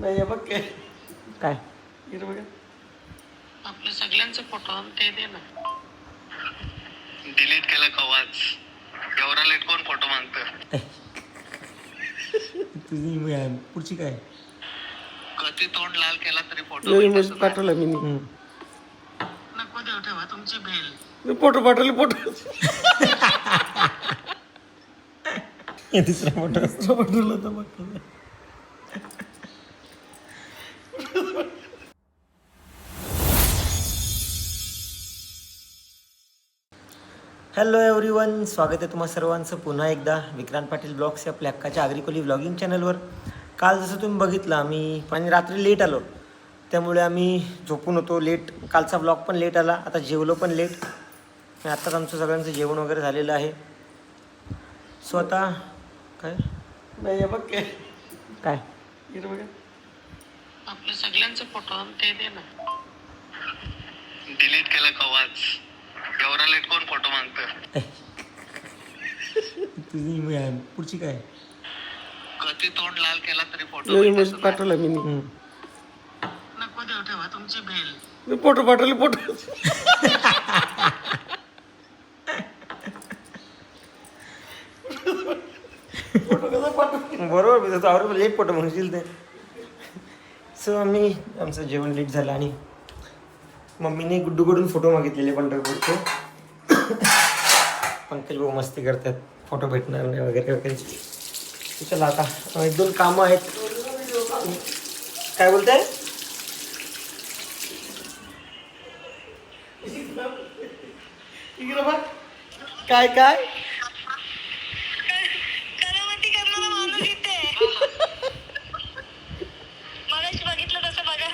नाही बघ काय. काय? इकडे बघा. आपल्या सगळ्यांचे फोटो आणि ते दे ना. डिलीट केलं कवाच एवढा लेट कोण फोटो मागतं? तुझी मी आहे. पुढची काय? कधी तोंड लाल केला तरी फोटो इमेज पाठवला मी. नको देव ठेवा तुमची भेल. मी फोटो पाठवले फोटो हे दुसरा फोटो पाठवला तर बघ. हॅलो एव्हरीवन स्वागत आहे तुम्हा सर्वांचं. पुन्हा एकदा विक्रांत पाटील ब्लॉग्स या आपल्या हक्काच्या आग्रिकोली व्लॉगिंग चॅनलवर काल जसं तुम्ही बघितलं आम्ही आणि रात्री लेट आलो. त्यामुळे आम्ही झोपून होतो. लेट कालचा ब्लॉग पण लेट आला. आता जेवलो पण लेट आणि आत्ताच आमचं सगळ्यांचं जेवण वगैरे झालेलं आहे. सो आता काय? नाही हे बघ काय? काय आपल्या सगळ्यांचे फोटो ते दे ना. डिलीट केलं कवाच एवढा लेट कोण फोटो मागतं? तुझी मी आहे. पुढची काय? कधी तोंड लाल केला तरी फोटो इमेज पाठवला मी. नको देव ठेवा तुमची भेल. मी फोटो पाठवले फोटो फोटो कसा पाठवला बरोबर मी तर आवड लेट फोटो म्हणशील ते सो आम्ही आमचं जेवण लेट झालं आणि मम्मीने गुड्डूकडून फोटो मागितलेले पंढरपूरचे. पंकज भाऊ मस्ती करतात फोटो भेटणार नाही वगैरे वगैरे. चला आता एक दोन कामं आहेत. काय बोलताय? काय काय करामती करणारा माणूस इथे मगाशी बघितलं तसं बघा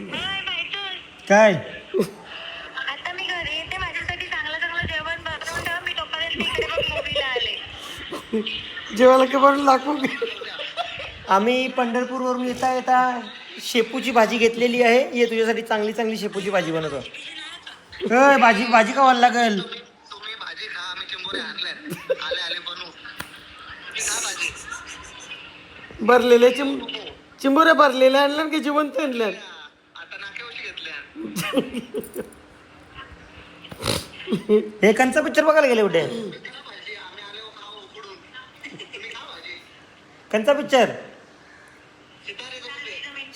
हाय, बायतूस. काय? आता मी घरी येते माझ्यासाठी चांगलं चांगलं जेवण बनवून ठेवा मी तोपर्यंत तिकडे बघ मूवीला आले. जेवायला का बरं दाखवू आम्ही पंढरपूरवरून येता येता शेपूची भाजी घेतलेली आहे. ये तुझ्यासाठी चांगली चांगली शेपूची भाजी बनवतो. अय, भाजी भाजी का व्हायला लागेल? तुम्ही भाजी खा आम्ही चिंबोरे आणले आले आले बनवू. तुम्ही खा भाजी. भरलेले चिंब चिंबोऱ्या भरलेल्या आणल्या की जिवंत आणल्या हे कंचा पिक्चर बघायला गेले कुठे? कंचा पिक्चर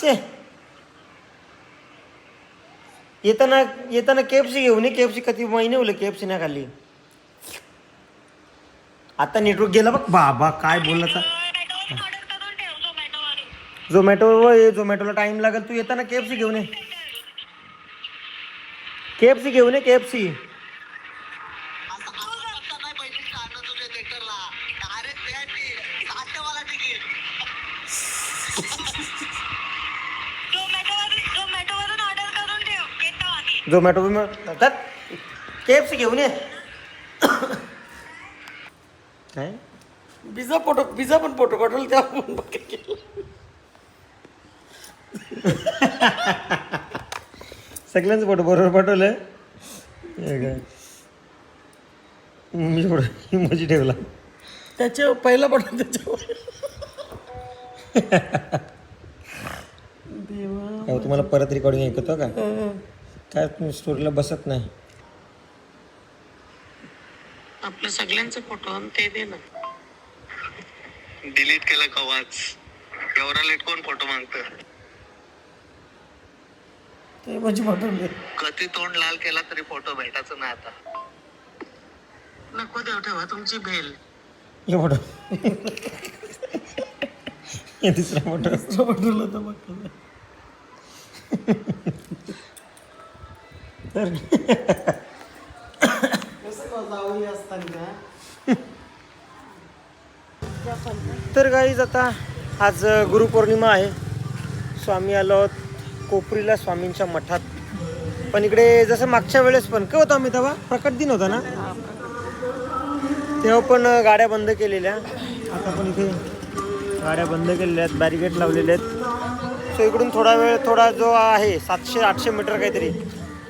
शे. येताना येताना केएफसी घेऊन केएफसी किती महिने होले केएफसी नाही खाल्ली. आता नेटवर्क गेला बघ. बाबा काय बोलला झोमॅटोवर झोमॅटोला टाइम लागेल. तू येताना केएफसी घेऊन ये. तिकीट झोमॅटोवरून झोमॅटोवरून ऑर्डर करून ठेव येतो आम्ही झोमॅटो केएफसी घेऊन ये. काय? पिझ्झा फोटो पिझ्झा पण फोटो पाठवला केलं. सगळ्यांचं फोटो बरोबर पाठवलं हे काय? मी एवढं इमोजी ठेवला. त्याच्यावर पहिला पाठवला त्याच्यावर. देवा तुम्हाला परत रेकॉर्डिंग ऐकतो का? काय तुम्ही स्टोरीला बसत नाही. आपल्या सगळ्यांचे फोटो आणि ते दे ना. डिलीट केलं कवाच एवढा लेट कोण फोटो मागतं? ते म्हणजे पाठवले कधी तोंड लाल केला तरी फोटो भेटायचं नाही आता. नको देव ठेवा तुमची भेल. फोटो. हे दुसरा फोटो. पाठवला तर बघ. तर तर गाईज आता आज गुरुपौर्णिमा आहे. स्वामी आलो आहोत. कोपरीला स्वामींच्या मठात. पण इकडे जसं मागच्या वेळेस पण काय होतं आम्ही तेव्हा? प्रकट दिन होता ना? तेव्हा पण गाड्या बंद केलेल्या. आता पण इथे गाड्या बंद केलेल्या आहेत बॅरिकेड लावलेले आहेत. सो इकडून थोडा वेळ थोडा जो आहे सातशे आठशे मीटर काहीतरी.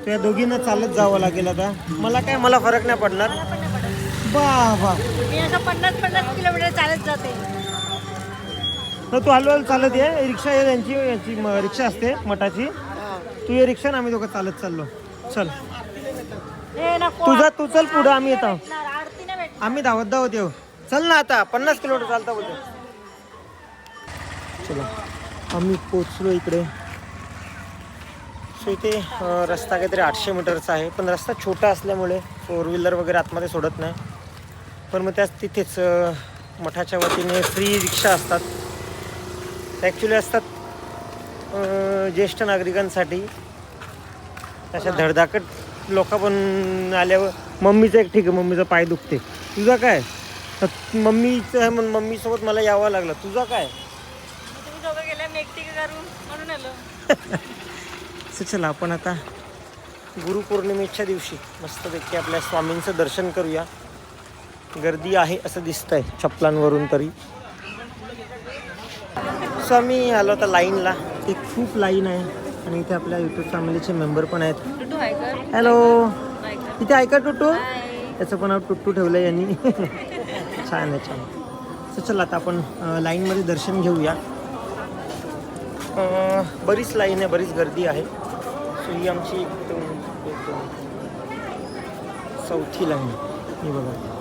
त्या दोघींना चालत जावं लागेल आता. मला काय मला फरक नाही पडणार. मी असं पन्नास पन्नास किलोमीटर चालत जाते. तर तू हलू चालत ये. रिक्षा आहे यांची यांची म- रिक्षा असते मठाची. तू ये रिक्षा ना आम्ही दोघं चालत चाललो. चल. हे नको तुझा तू चल पुढं आम्ही येतो. भेटणार, भेटणार. आम्ही धावत धावत येऊ. चल ना आता पन्नास किलोमीटर चालता बोलतो. चला आम्ही पोचलो इकडे. सो इथे अं, रस्ता काहीतरी आठशे मीटरचा आहे. पण रस्ता छोटा असल्यामुळे फोर व्हीलर वगैरे आतमध्ये सोडत नाही. पण मग त्याच तिथेच अं, मठाच्या वतीने फ्री रिक्षा असतात. ॲक्च्युली असतात ज्येष्ठ नागरिकांसाठी. अशा धडधाकट लोक पण आल्यावर मम्मीचं एक ठीक आहे मम्मीचा पाय दुखते तुझा काय? मम्मीचं आहे म्हणून मम्मीसोबत मला यावं लागलं. तुझा काय? चला आपण आता गुरुपौर्णिमेच्या दिवशी मस्तपैकी आपल्या स्वामींचं दर्शन करूया. गर्दी आहे असं दिसतंय चपलांवरून तरी. सो आम्ही आलो आता लाईनला ते खूप लाईन आहे आणि इथे आपल्या युट्यूब फॅमिलीचे मेंबर पण आहेत टुटू आहे कर हॅलो इथे ऐका टुटू त्याचं पण नाव टुट्टू ठेवलं यांनी छान आहे छान तर चला आता आपण लाईनमध्ये दर्शन घेऊया बरीच लाईन आहे बरीच गर्दी आहे सो ही आमची एक दोन एक दोन चौथी लाईन ही बघा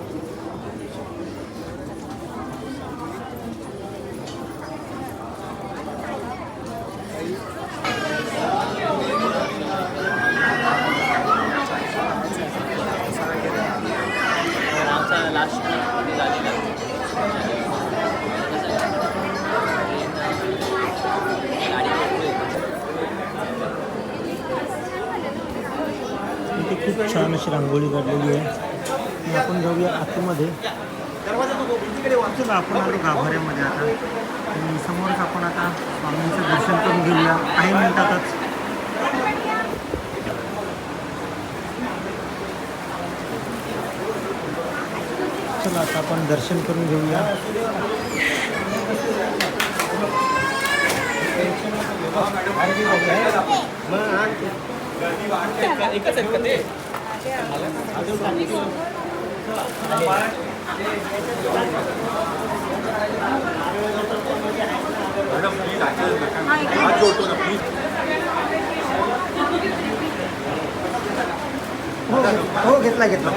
इथे खूप छान अशी रांगोळी काढलेली आहे. आपण जाऊया आतमध्ये. चला आपण आलो गाभाऱ्यामध्ये आता. आणि समोरच आपण आता स्वामींचं दर्शन करून घेऊया. काही मिनिटातच. चला आता आपण दर्शन करून घेऊया. हो हो घेतला घेतला.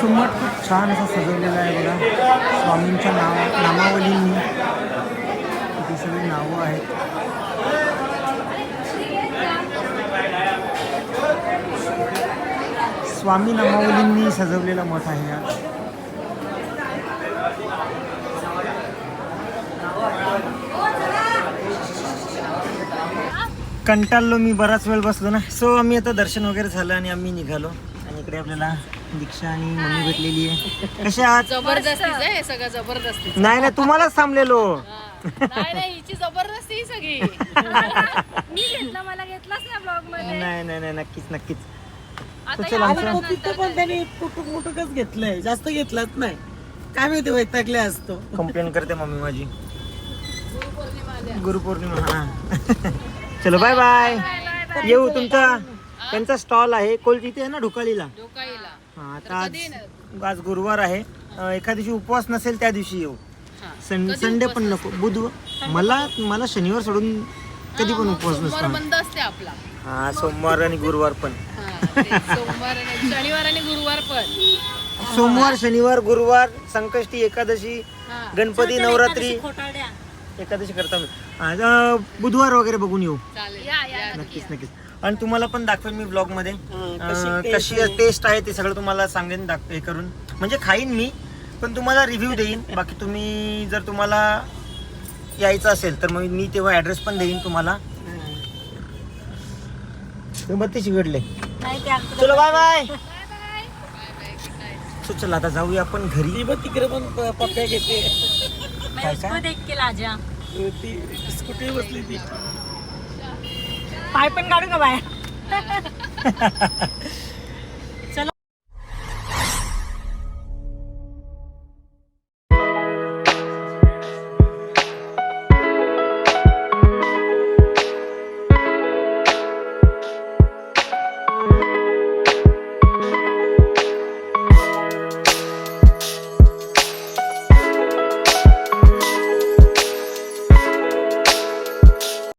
सुमट खूप छान असं सजवलेलं आहे बघा. स्वामींच्या नाव नामावलींनी. इथे सगळी नावं आहेत. स्वामी नामावलींनी सजवलेला मठ आहे हा कंटाळलो मी बराच वेळ बसलो ना. सो आम्ही आता दर्शन वगैरे झालं आणि आम्ही निघालो. आणि इकडे आपल्याला दीक्षा आणि मम्मी भेटलेली आहे. कशा आहात? जबरदस्तीच आहे सगळं जबरदस्ती. नाही नाही तुम्हालाच थांबलेलो. नाही नाही हिची जबरदस्ती ही सगळी. मी घेतला मला घेतलाच ना ब्लॉगमध्ये. नाही नाही नाही नक्कीच नक्कीच. आणि आमचं तो तिथं पण त्याने कुटुक मुटुकच घेतलंय. जास्त घेतलाच नाही. काय माहिती वैतागले असतो. कंप्लेंट करते मम्मी माझी. गुरुपौर्णिमा हा. चलो बाय बाय येऊ तुमचा त्यांचा स्टॉल आहे. कोलची इथे आहे ना ढोकाळीला? हा आता आज आज गुरुवार आहे. एका दिवशी उपवास नसेल त्या दिवशी येऊ. सन संडे पण नको. बुधवार मला मला शनिवार सोडून कधी पण उपवास सोमवार नसतो बंद असते आपला. हा सोमवार आणि गुरुवार पण. हा, ते सोमवार आणि शनिवार आणि गुरुवार पण. सोमवार शनिवार गुरुवार संकष्टी एकादशी हा. गणपती नवरात्री. खोटाड्या एकादशी करता मी. आज, अं, बुधवार वगैरे बघून येऊ. चालेल. या या नक्कीच नक्कीच. आणि तुम्हाला पण दाखवेन मी ब्लॉगमध्ये. अं, कशी टेस्ट आहे ते सगळं तुम्हाला सांगेन दाख हे करून. म्हणजे खाईन मी पण तुम्हाला रिव्ह्यू देईन. बाकी तुम्ही जर तुम्हाला यायचं असेल तर मग मी तेव्हा ॲड्रेस पण देईन तुम्हाला. बत्तीस घडले चलो बाय बाय सो चला आता जाऊया आपण घरी. तिकडे पण पप्प्या घेते. काय उसको काय? देख के लाजा. ती स्कूटी बसली ती. पाय पण काढू का बाय